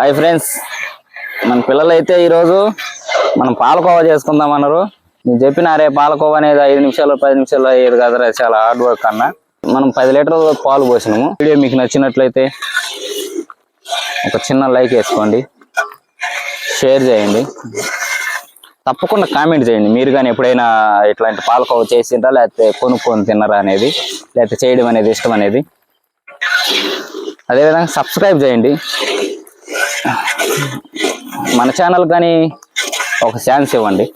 Hi friends. మన పిల్లలైతే ఈరోజు మనం పాలకోవా చేసుకుందాం అన్నారు. నేను చెప్పినారే పాలకోవా అనేది ఐదు నిమిషాలు పది నిమిషాలు అయ్యేది కదరా చాలా హార్డ్ వర్క్ అన్న. మనం పది లీటర్ల పాలు పోసినాము. వీడియో మీకు నచ్చినట్లయితే ఒక చిన్న లైక్ వేసుకోండి. షేర్ చేయండి. తప్పకుండా కామెంట్ చేయండి. మీరు కానీ ఎప్పుడైనా ఇట్లాంటి పాలకోవ చేసిండ్రా లేకపోతే కొనుక్కొని తిన్నారా అనేది లేకపోతే చేయడం అనేది ఇష్టం అనేది. అదేవిధంగా సబ్స్క్రైబ్ చేయండి. మన ఛానల్ కానీ ఒక ఛాన్స్ ఇవ్వండి.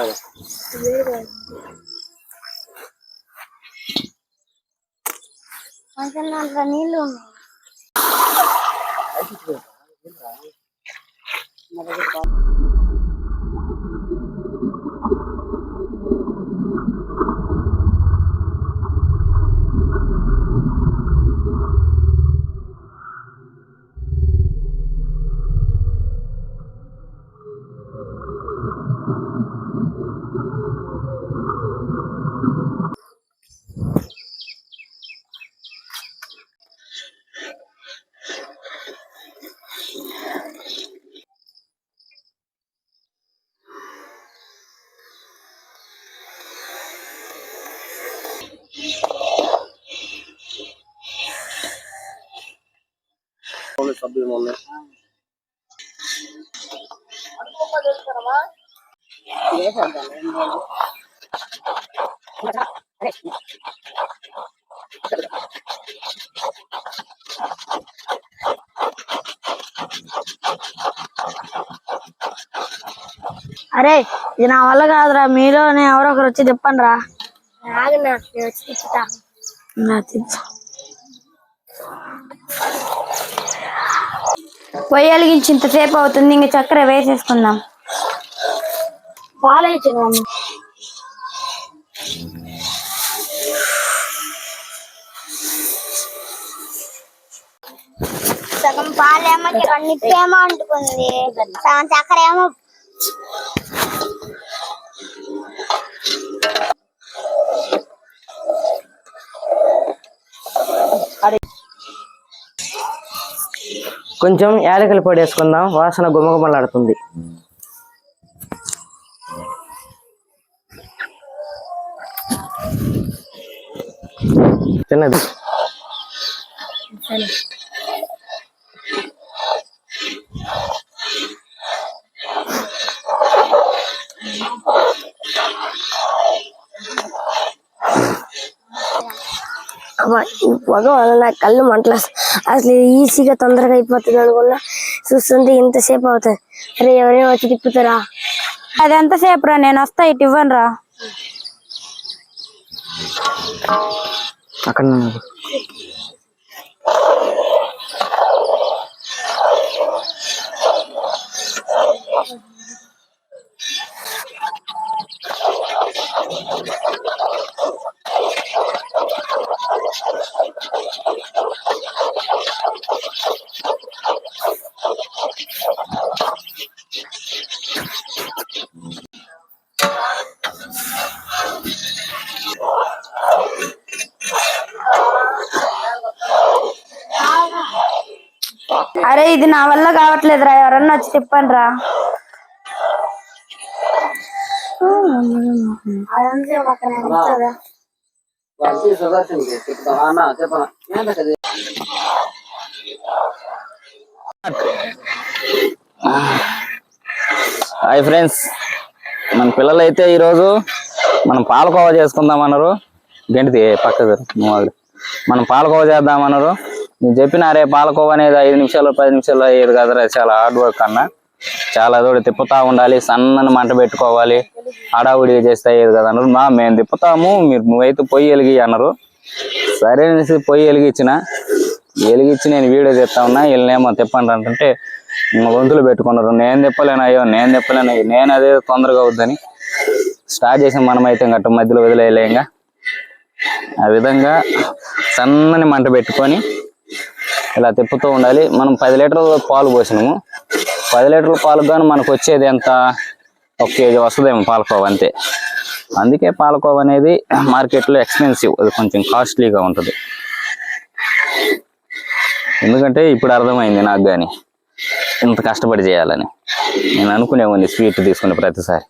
Merhaba. Merhaba. Bakın orada Nilo mu? Hadi gidelim. Merhaba. ఉన్నాయి అరే ఇది నా వల్ల కాదురా. మీలోనే ఎవరో ఒకరు వచ్చి చెప్పండి రా ఆగనా నేను వచ్చి తిప్పుతా. నా తిప్పు పొయ్యి వెలిగించి ఇంతసేపు అవుతుంది ఇంక చక్కెర వేసేసుకుందాం. పాలు ఇచ్చినాము సగం పాలేమో నిప్పేమో అంటుకుంది. సగం చక్కెర ఏమో కొంచెం యాలకల పొడి వేసుకుందాం. వాసన గుమగుమలాడుతుంది. తిన్నది? పొగ వల్ల నా కళ్ళు మంటలు వస్తాయి. అసలు ఇది ఈజీగా తొందరగా అయిపోతుంది అనుకున్నా చూస్తుంటే ఇంతసేపు అవుతుంది అరే ఎవరైనా వచ్చి తిప్పుతారా అది ఎంతసేపు రా నేను వస్తా ఇటు ఇవ్వను రా అక్కడ నిలబడు. అరే ఇది నా వల్ల కావట్లేదురా. ఎవరన్నా వచ్చి తిప్పండి రా హాయ్ ఫ్రెండ్స్. మన పిల్లలు అయితే ఈరోజు మనం పాలకోవా చేసుకుందామన్నారు గంటిది పక్కది మూడు మనం పాలకోవా చేద్దామన్నారు నేను చెప్పిన రే పాలకోవ అనేది ఐదు నిమిషాలు పది నిమిషాలు అయ్యేది కదరా చాలా హార్డ్ వర్క్ అన్న. చాలా దూరం తిప్పుతా ఉండాలి సన్నని మంట పెట్టుకోవాలి. హడావుడి చేస్తే అయ్యేది కదా అన్నారు. మా మేము తిప్పుతాము మీరు నువ్వైతే పొయ్యి వెలిగి అన్నారు. సరే అనేసి పొయ్యి వెలిగించిన. వెలిగించి నేను వీడియో తెస్తా ఉన్నా వీళ్ళనేమో తిప్పండి అంటే గొంతులు పెట్టుకున్నారు. నేను తిప్పలేను అయ్యో నేను తిప్పలేను. అయ్యో నేను అదే తొందరగా అవుద్దని స్టార్ట్ చేసిన మనమైతే గట్ట మధ్యలో వదిలేయలేంగా ఆ విధంగా సన్నని మంట పెట్టుకొని ఇలా తిప్పుతూ ఉండాలి. మనం పది లీటర్ల పాలు పోసినాము. పది లీటర్ల పాలు కానీ మనకు వచ్చేది ఎంత? ఒక కేజీ వస్తుందేమో పాలకోవ అంతే. అందుకే పాలకోవ అనేది మార్కెట్లో ఎక్స్పెన్సివ్. అది కొంచెం కాస్ట్లీగా ఉంటుంది. ఎందుకంటే ఇప్పుడు అర్థమైంది నాకు కానీ ఇంత కష్టపడి చేయాలని. నేను అనుకునేవాడిని స్వీట్ తీసుకునే ప్రతిసారి.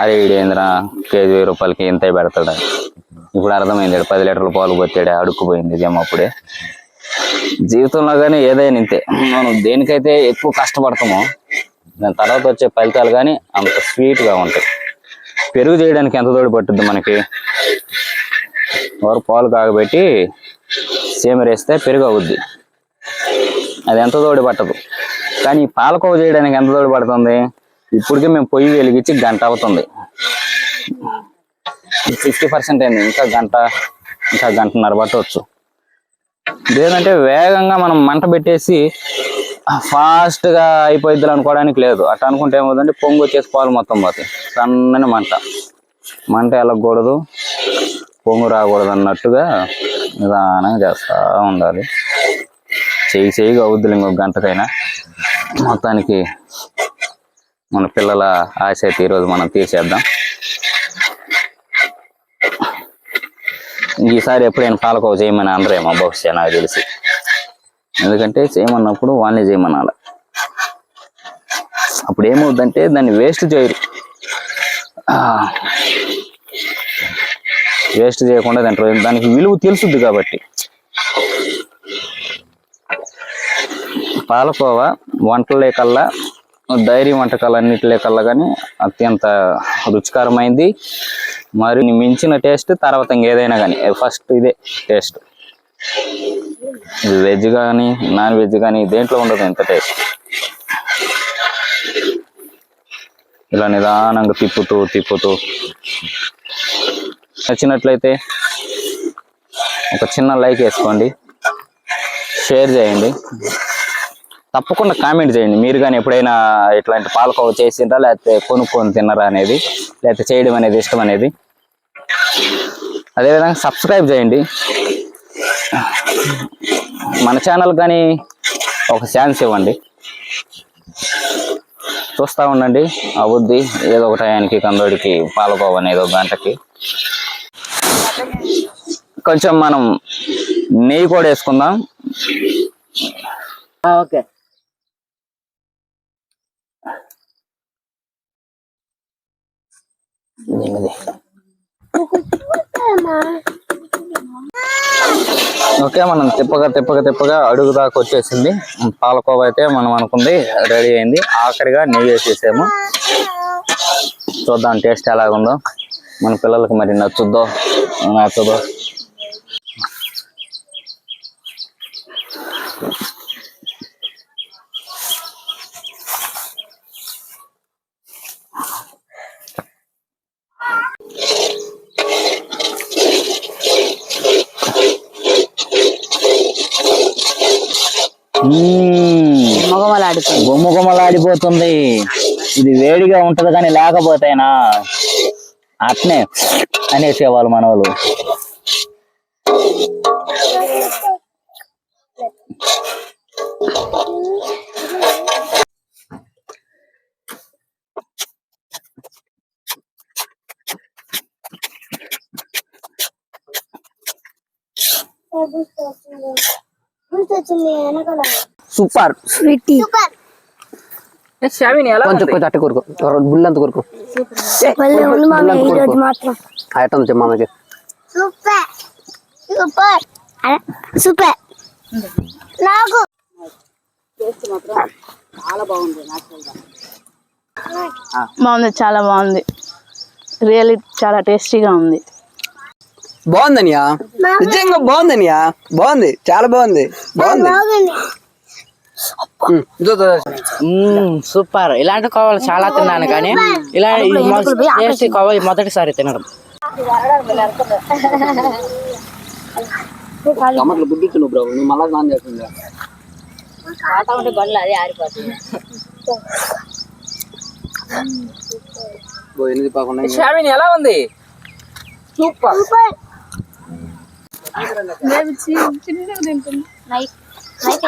అరే వీడేంద్రా? కేజీ వెయ్యి రూపాయలకి ఇంత పెడతాడని ఇప్పుడు అర్థమైంది పది లీటర్ల పాలు పోతాడు అడుక్కుపోయింది జమ అప్పుడే. జీవితంలో కానీ ఏదైనా ఇంతే. మనం దేనికైతే ఎక్కువ కష్టపడతామో దాని తర్వాత వచ్చే ఫలితాలు కానీ అంత స్వీట్గా ఉంటాయి. పెరుగు చేయడానికి ఎంత తోడు పట్టుద్ది మనకి? వారు పాలు కాగబెట్టి సేమరేస్తే పెరుగు అవుద్ది. అది ఎంత తోడు పట్టదు. కానీ పాలకోవ చేయడానికి ఎంత తోడు పడుతుంది? ఇప్పటికే మేము పొయ్యి వెలిగించి గంట అవుతుంది. ఫిఫ్టీ పర్సెంట్ అయింది. ఇంకా గంట ఇంకా గంటన్నర పట్టవచ్చు. లేదంటే వేగంగా మనం మంట పెట్టేసి ఫాస్ట్గా అనుకోవడానికి లేదు. అట్లా అనుకుంటే ఏమవుతుందంటే పొంగు వచ్చేసి పాలు మొత్తం పోతాయి. సన్నని మంట. మంట వెళ్ళకూడదు. పొంగు రాకూడదు అన్నట్టుగా నిదానంగా చేస్తూ ఉండాలి. చేయి చెయ్యిగా అవుద్దులు ఇంకొక గంటకైనా. మొత్తానికి మన పిల్లల ఆశ అయితే ఈరోజు మనం తీసేద్దాం. ఈసారి ఎప్పుడైనా పాలకోవ చేయమని అందరేమో బహుశా నాకు తెలిసి. ఎందుకంటే చేయమన్నప్పుడు వాళ్ళని చేయమనాల. అప్పుడు ఏమవుద్దంటే దాన్ని వేస్ట్ చేయరు. వేస్ట్ చేయకుండా దాని దానికి విలువ తెలుసుద్ది కాబట్టి. పాలకోవ వంటలే కల్లా డైరీ వంటకాలన్నిటిలే కల్లా కానీ అత్యంత రుచికరమైంది. మరి మించిన టేస్ట్ తర్వాత ఇంకేదైనా కానీ. ఫస్ట్ ఇదే టేస్ట్. వెజ్ కానీ నాన్ వెజ్ కానీ దేంట్లో ఉండదు ఎంత టేస్ట్. ఇలా నిదానంగా తిప్పుతూ తిప్పుతూ. నచ్చినట్లయితే ఒక చిన్న లైక్ వేసుకోండి. షేర్ చేయండి. తప్పకుండా కామెంట్ చేయండి. మీరు కానీ ఎప్పుడైనా ఇట్లాంటి పాలకోవ చేసిండ్రా లేకపోతే కొనుక్కొని తిన్నరా అనేది లేకపోతే చేయడం అనేది ఇష్టం అనేది. అదేవిధంగా సబ్స్క్రైబ్ చేయండి. మన ఛానల్ కానీ ఒక ఛాన్స్ ఇవ్వండి. చూస్తూ ఉండండి. అవుద్ది. ఏదో ఒక టయానికి కందోడికి పాలకోవ అనేది ఒక గంటకి. కొంచెం మనం నెయ్యి కూడా వేసుకుందాం. ఓకే. ఓకే మనం తిప్పగా తిప్పగా తిప్పగా అడుగు దాకా వచ్చేసింది. పాలకోవ అయితే మనం అనుకుంది రెడీ అయింది. ఆఖరిగా నెయ్యి వేసేసాము. చూద్దాం టేస్ట్ ఎలాగుందో. మన పిల్లలకి మరి నచ్చుద్దో నచ్చదో గుమ్మ గుమ్మలాడిపోతుంది ఇది వేడిగా ఉంటది కానీ లేకపోతేనా? అట్నే అనేసేవాళ్ళు మనవాళ్ళు. సూపర్. స్వీటీ. కొంచెం కొంచెం అట్టు కొరుకు. బుల్లంత కొరుకు. మళ్ళీ ఉంది మామ ఈ రోజు మాత్రం. అట్ట ఉంది మామకి సూపర్. సూపర్. సూపర్. నాకు. బాగుంది చాలా బాగుంది. రియల్లీ చాలా టేస్టీగా ఉంది. బాగుందనియా? నిజంగా బాగుందనియా? బాగుంది. చాలా బాగుంది. బాగుంది. సూపర్. ఇలాంటి కోవలు చాలా తిన్నాను కానీ ఇలా టేస్టీ కోవ మొదటిసారి తినడం. టమాటాలు బుడ్డుతున్నావు బ్రో. నువ్వు మళ్ళా స్నానం చేస్తుందా బో ఎనిమిది పాకుండా ఎలా ఉంది? మేము చిన్నగా తింటున్నాం నైట్ నైట్